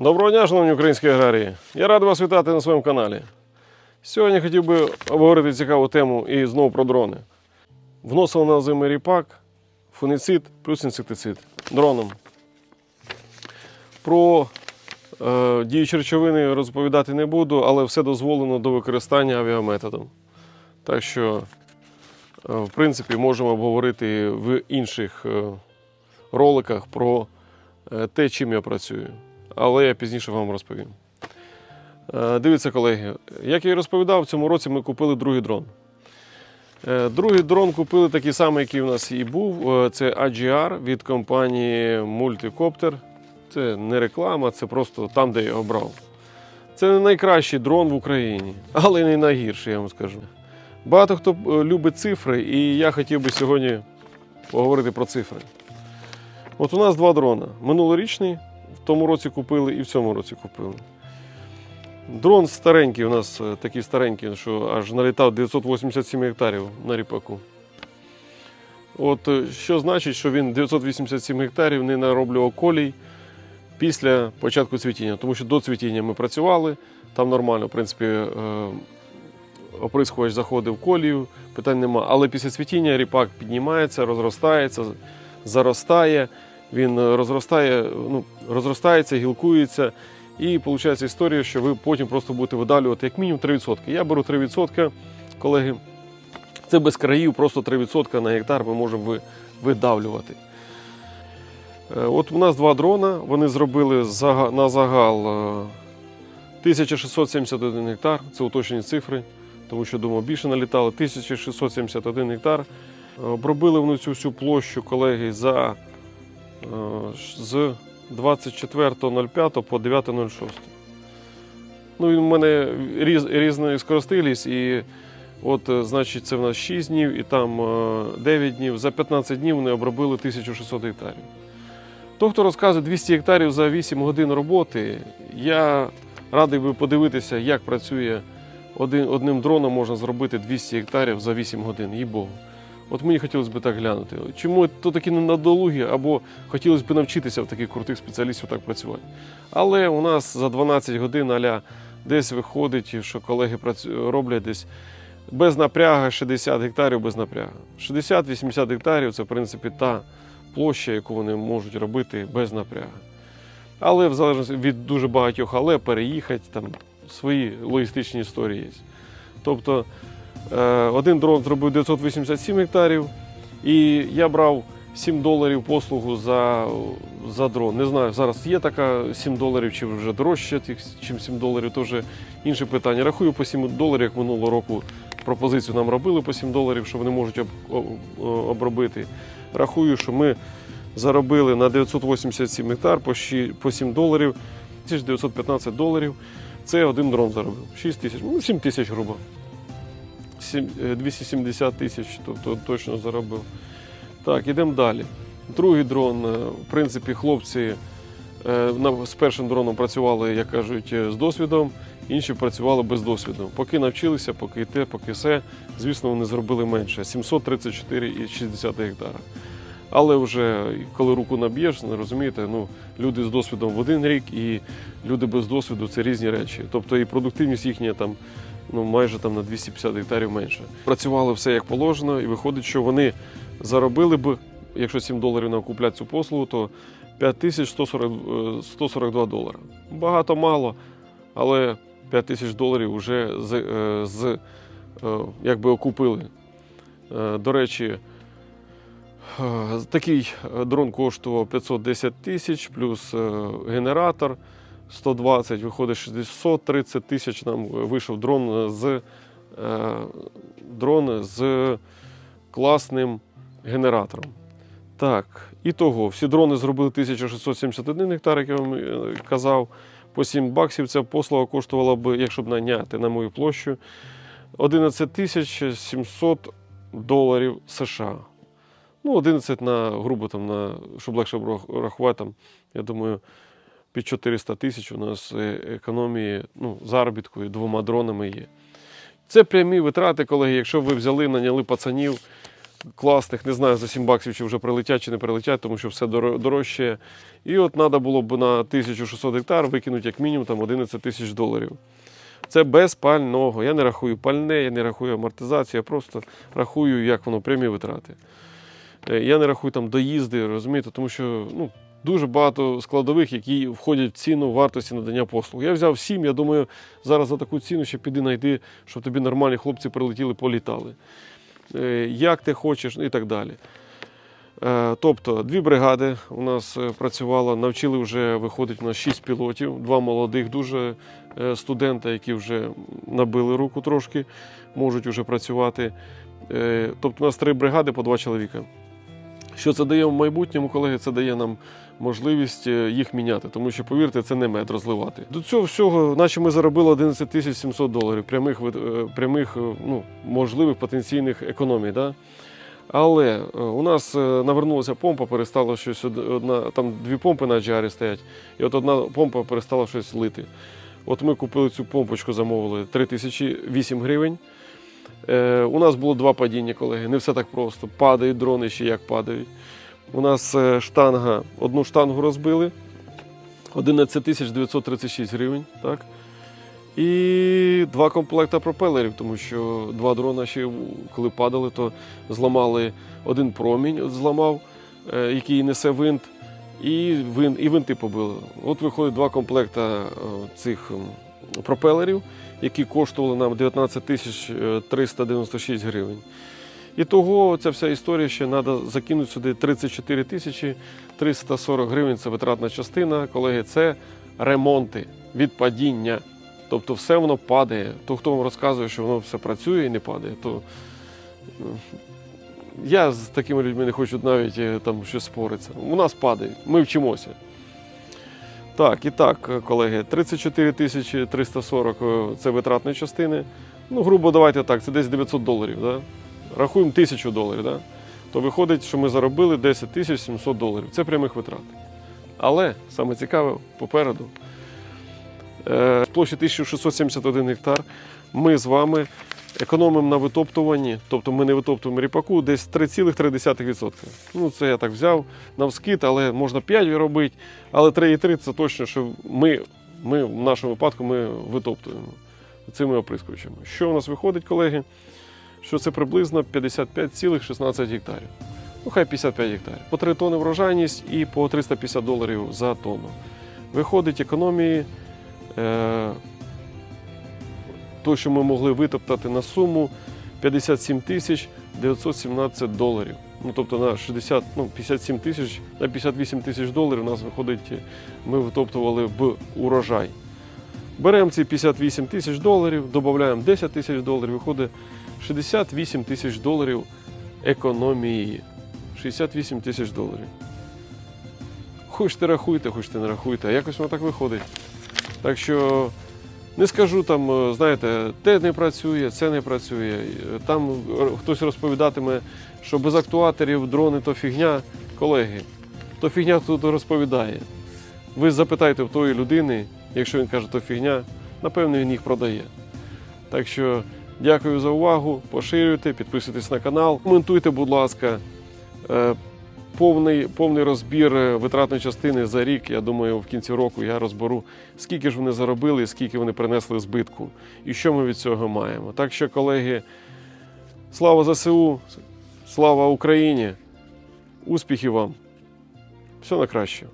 Доброго дня, шановні українські аграрії! Я радий вас вітати на своєму каналі. Сьогодні хотів би обговорити цікаву тему і знову про дрони. Вносили на зимий ріпак, фуніцид плюс інсектицид дроном. Про е, діючі речовини розповідати не буду, але все дозволено до використання авіаметодом. Так що, е, в принципі, можемо обговорити в інших е, роликах про е, те, чим я працюю. Але я пізніше вам розповім. Е, Дивіться, колеги, як я і розповідав, в цьому році ми купили другий дрон. Е, Другий дрон купили такий самий, який у нас і був. Е, Це AGR від компанії Multicopter. Це не реклама, це просто там, де я його брав. Це не найкращий дрон в Україні, але не найгірший, я вам скажу. Багато хто любить цифри, і я хотів би сьогодні поговорити про цифри. От у нас два дрона. Минулорічний, в тому році купили і в цьому році купили. Дрон старенький у нас е, такий старенький, що аж налітав 987 гектарів на ріпаку. От е, що значить, що він 987 гектарів не нароблював колій після початку цвітіння. Тому що до цвітіння ми працювали, там нормально, в принципі, е, оприскувач заходив колію, питань нема. Але після цвітіння ріпак піднімається, розростається, заростає, він розростає, ну, розростається, гілкується. І виходить історія, що ви потім просто будете видалювати як мінімум 3%. Я беру 3%, колеги. Це без країв, просто 3% на гектар ми можемо видавлювати. Е, От у нас два дрона, вони зробили на загал е, 1671 гектар, це уточнені цифри, тому що думаю, більше налітало. 1671 гектар. Е, Обробили вони цю всю площу, колеги, за е, з 24.05 по 9.06. Ну, він у мене різ, різної скоростилість, і от, е, значить, це в нас 6 днів і там е, 9 днів. За 15 днів вони обробили 1600 гектарів. То, хто розказує 200 гектарів за 8 годин роботи, я радий би подивитися, як працює один, одним дроном можна зробити 200 гектарів за 8 годин, їй Богу. От мені хотілося б так глянути. Чому то такі надолугі, або хотілося б навчитися в таких крутих спеціалістів так працювати. Але у нас за 12 годин аля десь виходить, що колеги роблять десь без напряга 60 гектарів без напряга. 60-80 гектарів це, в принципі, та площа, яку вони можуть робити без напряга. Але в залежності від дуже багатьох, але переїхати там свої логістичні історії є. Тобто один дрон зробив 987 гектарів, і я брав 7 доларів послугу за, за дрон. Не знаю, зараз є така 7 доларів, чи вже дорожче, чим 7 доларів, то вже інше питання. Рахую по 7 доларів, як минулого року пропозицію нам робили по 7 доларів, що вони можуть об, об- обробити. Рахую, що ми заробили на 987 гектар по, по 7 доларів, 1915 доларів. Це один дрон заробив. 6 тисяч, ну 7 тисяч грубо. Сім- е, 270 тисяч, тобто точно заробив. Так, ідемо далі. Другий дрон, е, в принципі, хлопці е, з першим дроном працювали, як кажуть, з досвідом, інші працювали без досвіду. Поки навчилися, поки те, поки все, звісно, вони зробили менше 734,6 гектара. Але вже коли руку наб'єш, не розумієте, ну, люди з досвідом в один рік і люди без досвіду це різні речі. Тобто і продуктивність їхня там ну, майже там на 250 гектарів менше. Працювали все як положено, і виходить, що вони заробили б, якщо 7 доларів нам куплять цю послугу, то 5140, е, 142 долари. Багато мало, але 5 тисяч доларів вже з, е, з е, якби окупили. До речі, такий дрон коштував 510 тисяч, плюс генератор 120, виходить 630 тисяч. Нам вийшов дрон з, е, дрон з класним генератором. Так, і того, всі дрони зробили 1671 гектар, як я вам е, казав. По 7 баксів ця послуга коштувала б, якщо б наняти на мою площу, 11 тисяч 700 доларів США. Ну, 11 на, грубо там, на, щоб легше рахувати, там, я думаю, під 400 тисяч у нас е, економії, ну, заробітку двома дронами є. Це прямі витрати, колеги. Якщо ви взяли, наняли пацанів, класних, не знаю за 7 баксів, чи вже прилетять, чи не прилетять, тому що все доро- дорожче. І от треба було б на 1600 гектар викинути як мінімум там 11 тисяч доларів. Це без пального. Я не рахую пальне, я не рахую амортизацію, я просто рахую, як воно прямі витрати. Е, Я не рахую там доїзди, розумієте, тому що ну, дуже багато складових, які входять в ціну вартості надання послуг. Я взяв сім, я думаю, зараз за таку ціну ще піди знайди, щоб тобі нормальні хлопці прилетіли, політали. Е, Як ти хочеш і так далі. Е, Тобто дві бригади у нас е, працювало, навчили вже виходить у нас шість пілотів, два молодих дуже студента, які вже набили руку трошки, можуть вже працювати. Тобто у нас три бригади по два чоловіка. Що це дає в майбутньому, колеги? Це дає нам можливість е, їх міняти, тому що, повірте, це не мед розливати. До цього всього, наче ми заробили 11 тисяч 700 доларів прямих, е, прямих е, ну, можливих потенційних економій. Да? Але у нас навернулася помпа, перестала щось одна, там дві помпи на GR стоять, і от одна помпа перестала щось лити. От ми купили цю помпочку, замовили 3008 гривень. Е, у нас було два падіння, колеги. Не все так просто. Падають дрони ще як падають. У нас е, штанга, одну штангу розбили. 11 тисяч 936 гривень. Так? І два комплекта пропелерів, тому що два дрона ще, коли падали, то зламали один промінь, от зламав, е, який несе винт, і, вин, і винти побили. От виходить два комплекта е, цих пропелерів, які коштували нам 19 тисяч е, 396 гривень. І того ця вся історія ще треба закинути сюди 34 тисячі 340 гривень. Це витратна частина. Колеги, це ремонти від падіння. Тобто все воно падає. То, хто вам розказує, що воно все працює і не падає, то е, я з такими людьми не хочу навіть е, там щось споритися. У нас падає, ми вчимося. Так, і так, колеги, 34 тисячі 340 е, це витратні частини. Ну, грубо давайте так, це десь 900 доларів. Да? Рахуємо 1000 доларів. Да? То виходить, що ми заробили 10 тисяч 700 доларів. Це прямих витрат. Але саме цікаве попереду. Е, Площа 1671 гектар. Ми з вами економимо на витоптуванні, тобто ми не витоптуємо ріпаку, десь 3,3%. Ну, це я так взяв навскид, але можна 5 робити, але 3,3 це точно, що ми, ми в нашому випадку ми витоптуємо цими оприскувачами. Що у нас виходить, колеги? Що це приблизно 55,16 гектарів. Ну, хай 55 гектарів. По 3 тони врожайність і по 350 доларів за тонну. Виходить економії. Е, то, що ми могли витоптати на суму 57 тисяч 917 доларів. Ну, тобто на 60, ну, 57 тисяч, на 58 тисяч доларів у нас виходить, ми витоптували б урожай. Беремо ці 58 тисяч доларів, додаємо 10 тисяч доларів, виходить 68 тисяч доларів економії. 68 тисяч доларів. Хочете рахуйте, хочете не рахуйте, а якось воно так виходить. Так що не скажу там, е, знаєте, те не працює, це не працює. Е, Там е, хтось розповідатиме, що без актуаторів дрони то фігня. Колеги, то фігня хто розповідає. Ви запитайте в тої людини, якщо він каже, то фігня, напевно, він їх продає. Так що дякую за увагу, поширюйте, підписуйтесь на канал, коментуйте, будь ласка. Повний, повний розбір е, витратної частини за рік. Я думаю, в кінці року я розберу, скільки ж вони заробили, скільки вони принесли збитку, і що ми від цього маємо. Так що, колеги, слава ЗСУ, слава Україні, успіхів вам! Все на краще.